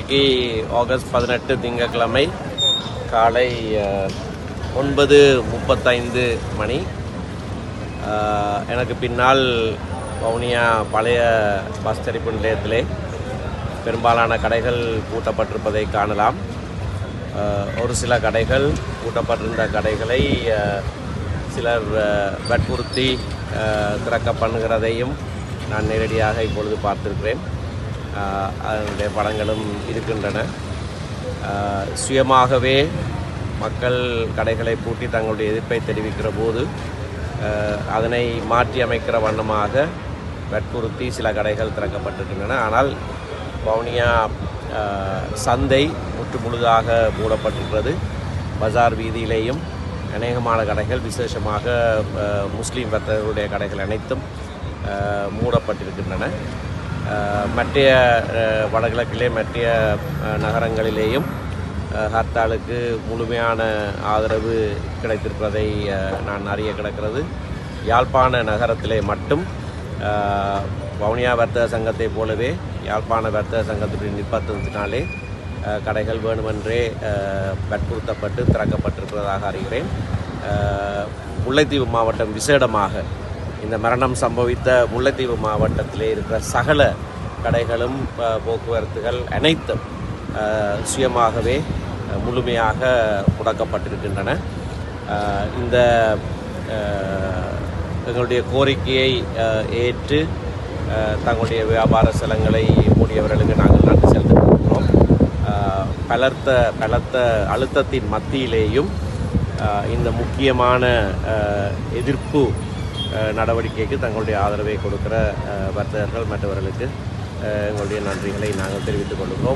இன்னைக்கு ஆகஸ்ட் பதினெட்டு திங்கட்கிழமை காலை ஒன்பது முப்பத்தைந்து மணி. எனக்கு பின்னால் வவுனியா பழைய பஸ் தெரிப்பு நிலையத்திலே பெரும்பாலான கடைகள் பூட்டப்பட்டிருப்பதை காணலாம். ஒரு சில கடைகள் பூட்டப்பட்டிருந்த கடைகளை சிலர் வற்புறுத்தி திறக்க பண்ணுகிறதையும் நான் நேரடியாக இப்பொழுது பார்த்திருக்கிறேன். அதனுடைய படங்களும் இருக்கின்றன. சுயமாகவே மக்கள் கடைகளை பூட்டி தங்களுடைய எதிர்ப்பை தெரிவிக்கிற போது அதனை மாற்றி அமைக்கிற வண்ணமாக வற்புறுத்தி சில கடைகள் திறக்கப்பட்டிருக்கின்றன. ஆனால் வவுனியா சந்தை முற்று முழுதாக மூடப்பட்டிருக்கிறது. பஜார் வீதியிலேயும் அநேகமான கடைகள் விசேஷமாக முஸ்லீம் வர்த்தகர்களுடைய கடைகள் அனைத்தும் மூடப்பட்டிருக்கின்றன. மற்றைய வடகிழக்கிலே மற்றைய நகரங்களிலேயும் ஹர்த்தாலுக்கு முழுமையான ஆதரவு கிடைத்திருப்பதை நான் அறிய கிடக்கிறது. யாழ்ப்பாண நகரத்திலே மட்டும் வவுனியா வர்த்தக சங்கத்தைப் போலவே யாழ்ப்பாண வர்த்தக சங்கத்துடைய நிர்பந்தத்தினாலே கடைகள் வேணுமென்றே வற்புறுத்தப்பட்டு திறக்கப்பட்டிருப்பதாக அறிகிறேன். முல்லைத்தீவு மாவட்டம் விசேடமாக இந்த மரணம் சம்பவித்த முல்லைத்தீவு மாவட்டத்திலே இருக்கிற சகல கடைகளும் போக்குவரத்துகள் அனைத்தும் சுயமாகவே முழுமையாக முடக்கப்பட்டிருக்கின்றன. இந்த எங்களுடைய கோரிக்கையை ஏற்று தங்களுடைய வியாபார ஸ்தலங்களை மூடியவர்களுக்கு நாங்கள் நன்றி செலுத்திருக்கிறோம் பலர்த்த பலத்த அழுத்தத்தின் மத்தியிலேயும் இந்த முக்கியமான எதிர்ப்பு நடவடிக்கைக்கு தங்களுடைய ஆதரவை கொடுக்கிற வர்த்தகர்கள் மற்றவர்களுக்கு எங்களுடைய நன்றிகளை நாங்கள் தெரிவித்துக் கொள்கிறோம்.